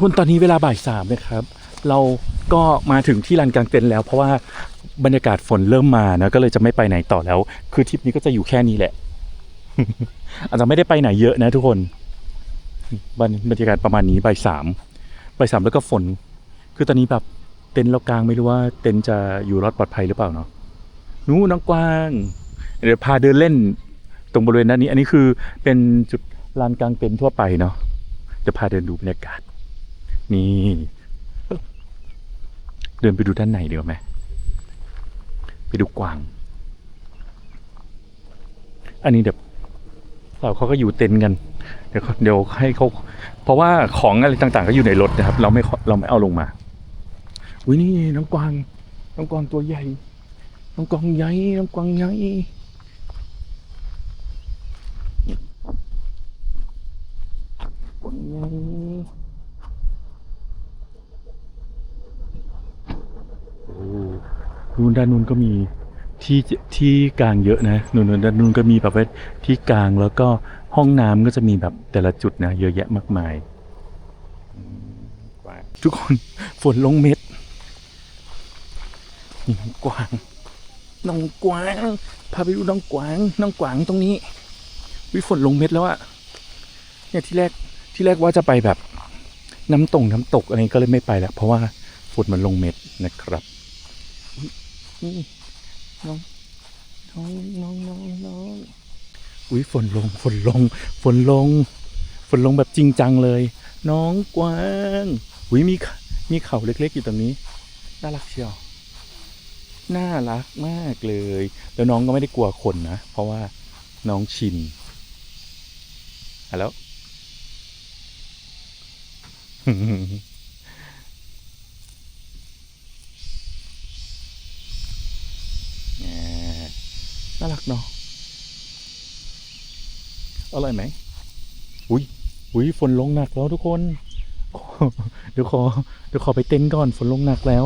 คุณตอนนี้เวลาบ่ายสามนะครับ เราก็มาถึงที่ลานกลางเต็นท์แล้ว เพราะว่าบรรยากาศฝนเริ่มมานะก็เลยจะไม่ไปไหนต่อแล้ว คือทริปนี้ก็จะอยู่แค่นี้แหละ อาจจะไม่ได้ไปไหนเยอะนะทุกคนบรรยากาศประมาณนี้บ่ายสามบ่ายสามแล้วก็ฝน คือตอนนี้แบบเต็นท์เรากลางไม่รู้ว่าเต็นท์จะอยู่รอดปลอดภัยหรือเปล่าเนาะนู้น้องกวางเดี๋ยวพาเดินเล่นตรงบริเวณด้านนี้ อันนี้คือเป็นจุดลานกลางเต็นท์ทั่วไปเนาะจะพาเดินดูบรรยากาศ นี่ เดินไปดูด้านในเดี๋ยวไหมไปดูกวาง อันนี้เดี๋ยวเราเขาก็อยู่เต็นกัน เดี๋ยวเดี๋ยวให้เขาเพราะว่าของอะไรต่าง ๆ ก็อยู่ในรถนะครับ เราไม่เราไม่เอาลงมาอุ้ยนี่น้องกวาง น้องกวางตัวใหญ่ น้องกวางใหญ่ น้องกวางใหญ่กวางใหญ่โอ้ นู่นด้านนู้นก็มีที่ที่กลางเยอะนะนู่นนู่นด้านนู้นก็มีแบบว่าที่กลางแล้วก็ห้องน้ำก็จะมีแบบแต่ละจุดนะเยอะแยะมากมาย ทุกคนฝนลงเม็ดนี่น้องกวางน้องกวางพาไปดูน้องกวางน้องกวางตรงนี้วิฝนลงเม็ดแล้วอะเนี่ยที่แรกที่แรกว่าจะไปแบบน้ำตกน้ำตกอะไรก็เลยไม่ไปแล้วเพราะว่าฝนมันลงเม็ดนะครับ น้องน้องน้องน้องน้องอุ้ยฝนลงฝนลง ฝนลง ฝนลงแบบจริงจังเลย น้องกวางอุ้ยมีมีเขาเล็กๆอยู่ตรงนี้น่ารักเชียวน่ารักมากเลย แล้วน้องก็ไม่ได้กลัวคนนะ เพราะว่าน้องชินอะแล้ว แหม น่ารักเนาะอร่อยไหมอุ้ยอุ้ยฝนลงหนักแล้วทุกคน เดี๋ยวขอเดี๋ยวขอไปเต้นก่อนฝนลงหนักแล้ว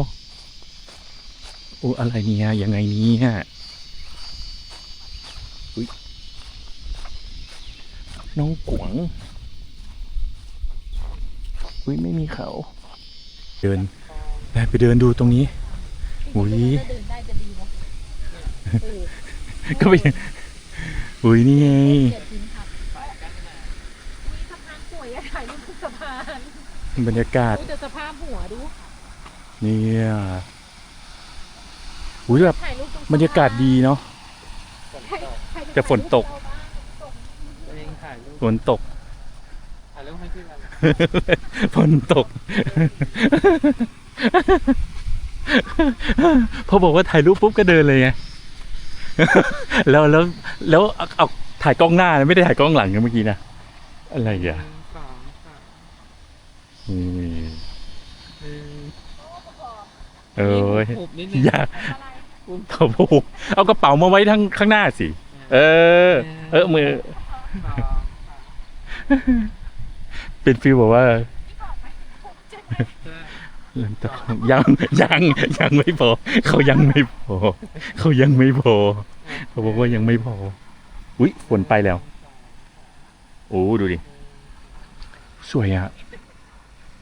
โอ้อะไรเนี่ยยังไงเนี่ยอุ๊ยน้องกวางอุ้ยไม่มีเขา เดินไปไปเดินดูตรงนี้อุ้ย ก็ไปอุ้ยนี่ไงสะพานสวยอะถ่ายรูปทุกสะพานบรรยากาศอุ้ยแต่สภาพหัวดูเนี่ยอุ้ยแบบถ่ายรูปตรงบรรยากาศดีเนาะถ่ายถ่ายรูปแต่ฝนตกตัวเองถ่ายรูปฝนตกถ่ายรูปให้พี่วันฝนตกพอบอกว่าถ่ายรูปปุ๊บก็เดินเลยไง แล้วแล้วแล้วเอาเอาถ่ายกล้องหน้านะไม่ได้ถ่ายกล้องหลังนะเมื่อกี้นะอะไรหอะนึ่งสองสามนี่หนึ่งเอ้ยหุบนิดนึงอยากเขาผูกเอากระเป๋ามาไว้ทั้งข้างหน้าสิ เออ เออมือ สองเป็นฟีลแบบว่า สามยังยังยังไม่พอ เขายังไม่พอ เขายังไม่พอ เขาบอกว่ายังไม่พอ อุ๊ยฝนไปแล้ว โอ้ดูดิ สวยอะ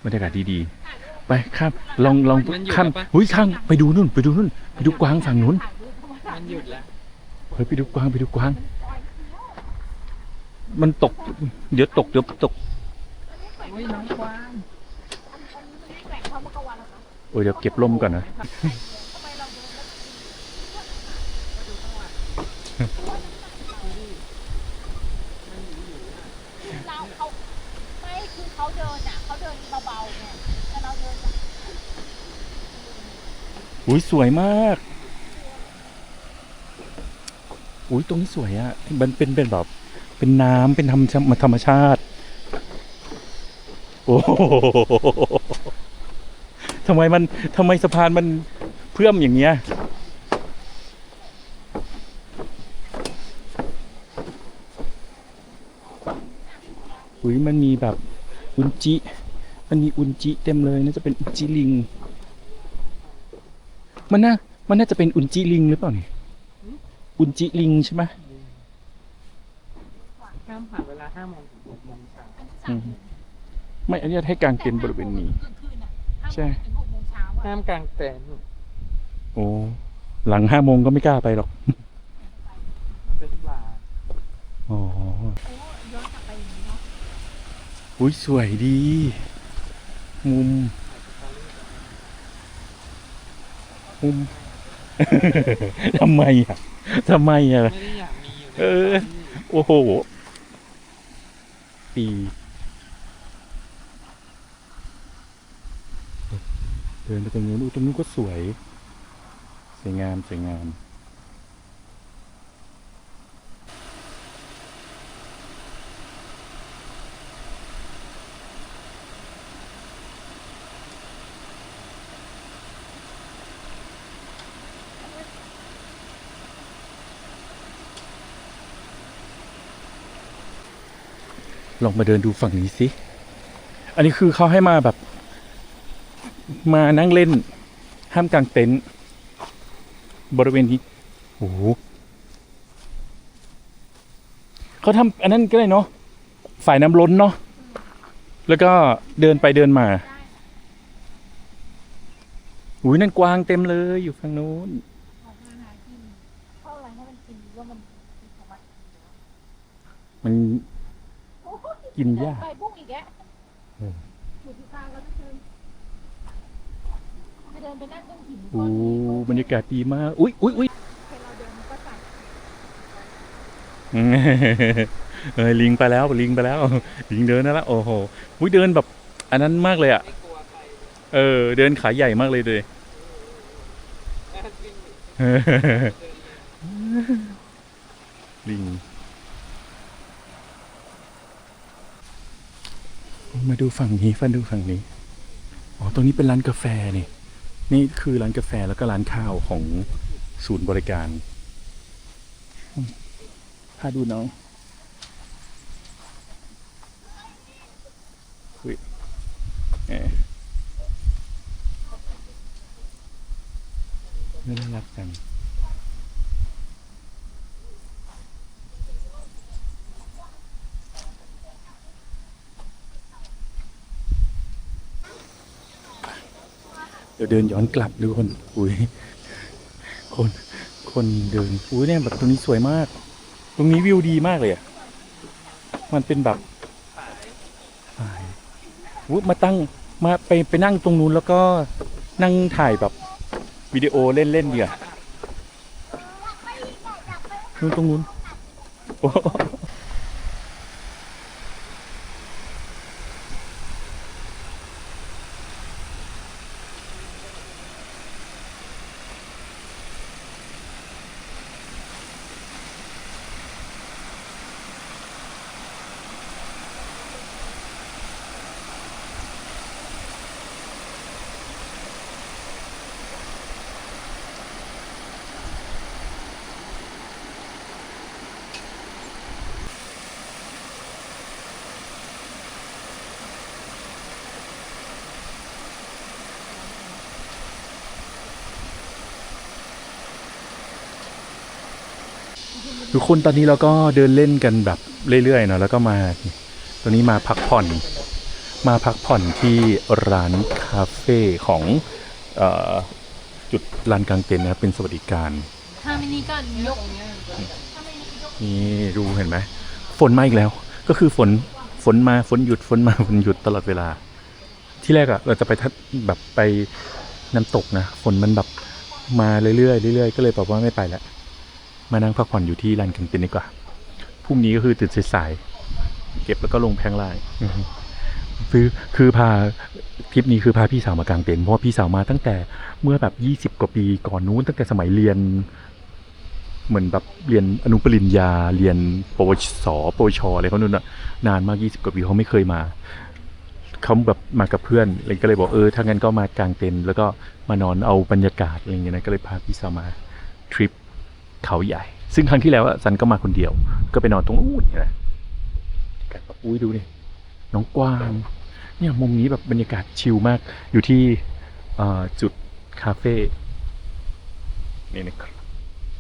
บรรยากาศดีๆ ไปข้ามลองลองข้ามหุ้ยข้ามไปดูนู่น ไปดูนู่น ไปดูกวางฝั่งนู้น มันหยุดแล้ว เฮ้ยไปดูกวางไปดูกวาง มันตก เดี๋ยวตกเดี๋ยวตก โอ้ยน้องกวาง โอ้ยเดี๋ยวเก็บล่มก่อนนะเราเขาไม่คือเขาเดินอะเขาเดินเบาๆไงแต่เราเดินแบบอุ้ยสวยมาก อุ้ยตรงนี้สวยอะ่ะ มันเป็นเป็นแบบเป็นน้ำเป็นธรรมชาธรรมชาติ โอ้โห ทำไมมันทำไมสะพานมันเพื่อมอย่างเงี้ยอุ้ยมันมีแบบอุนจิมันมีอุนจิเต็มเลยน่าจะเป็นอุนจิลิง มันน่ามันน่าจะเป็นอุนจิลิงหรือเปล่าเนี่ยอุนจิลิงใช่ไหมห้ามผ่านเวลาห้าโมงถึงหกโมงเช้าอืมไม่อนุญาตให้กางเต็นท์บริเวณนี้กลางคืนอะห้าโมงใช่ถึง หกโมงเช้าอะห้ามกลางเต็นท์โอ้หลังห้าโมงก็ไม่กล้าไปหรอกมันเป็นบาร์อ๋อโอ้ย้อนกลับไปอย่างนี้เนาะอุ้ยสวยดี มุม มุม ทำไมอะทำไมอะ ไม่ได้อยากมีอยู่ในเออ โอ้โหปี ดินไปตรงนู้นอุ๊ยตรงนู้นก็สวย สวยงาม สวยงามลองมาเดินดูฝั่งนี้สิ อันนี้คือเขาให้มาแบบ มานั่งเล่นห้ามกางเต็นท์บริเวณนี้โอ้โหเขาทำอันนั้นก็ได้เนาะฝ่ายน้ำล้นเนาะแล้วก็เดินไปเดินมาอุ้ยนั่นกวางเต็มเลยอยู่ฝั่งนู้นออกมาหากินเพราะอะไรให้มันกินว่ามันกินของมันมันโอ้โหกินยากไปบุ้งอีกแกเอออยู่ที่ทางแล้วก็คือไป เดินไปนั่งตรงหินโอ้บรรยากาศดีมาก อุ้ยอุ้ยอุ้ยเราเดินมันก็สั่นเออลิงไปแล้วลิงไปแล้ว ลิงเดินนั่นละโอ้โหอุ้ยเดินแบบ อันนั้นมากเลยอะเออ เดินขาใหญ่มากเลยเลยลิง มาดูฝั่งนี้ฟันดูฝั่งนี้ อ๋อตรงนี้เป็นร้านกาแฟนี่ นี่คือร้านกาแฟแล้วก็ร้านข้าวของศูนย์บริการอืมพาดูน้องอุ้ยเอ๊ะน่ารักจัง ดี๋ยวเดินย้อนกลับดูคนอุ้ยคนคนเดินอุ้ยเนี่ยแบบตรงนี้สวยมาก ตรงนี้วิวดีมากเลยอะมันเป็นแบบฝ่ายอุ้ยมาตั้งมาไปไปนั่งตรงนู้นแล้วก็นั่งถ่ายแบบวิดีโอเล่นๆเดียวานู่นตรงนู้น ทุกคนตอนนี้เราก็เดินเล่นกันแบบเรื่อยๆเนาะแล้วก็มาตอนนี้มาพักผ่อน มาพักผ่อนที่ร้านคาเฟ่ของออจุดลานกลางเต็นท์นะครับเป็นสวัสดิการ ถ้าไม่นี่ก็ยกนี่ดูเห็นไหมฝนมาอีกแล้ว ก็คือฝนฝนมาฝนหยุดฝนมาฝนหยุดตลอดเวลา ที่แรกอะเราจะไปทัดแบบไปน้ำตกนะฝนมันแบบมาเรื่อยๆเรื่อยๆก็เลยแบบว่าไม่ไปแล้ว มานั่งพักผ่อนอยู่ที่ลานกลางเต็นท์ดีกว่าพรุ่งนี้ก็คือตื่นสายๆเก็บแล้วก็ลงแพงล่างอือฮึคือคือพาทริปนี้คือพาพี่สาวมากางเต็นท์เพราะว่าพี่สาวมาตั้งแต่เมื่อแบบยี่สิบ20กว่าปีก่อนนู้นตั้งแต่สมัยเรียน เหมือนแบบเรียนอนุปริญญาเรียนปวสปวชอะไรเขานู่นน่ะนานมากยี่สิบกว่าปีเขาไม่เคยมาเขาแบบมากับเพื่อนเลยก็เลยบอกเออถ้างั้นก็มากางเต็นท์แล้วก็มานอนเอาบรรยากาศอะไรอย่างเงี้ยนะก็เลยพาพี่สาวมาทริป เขาใหญ่ ซึ่งครั้งที่แล้วซันก็มาคนเดียว ก็ไปนอนตรงอู้นนะกันแบบอุ้ยดูนี่น้องกวางเนี่ยมุมนี้แบบบรรยากาศชิลมากอยู่ที่จุดคาเฟ่นี่นะครับ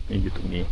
นี่อยู่ตรงนี้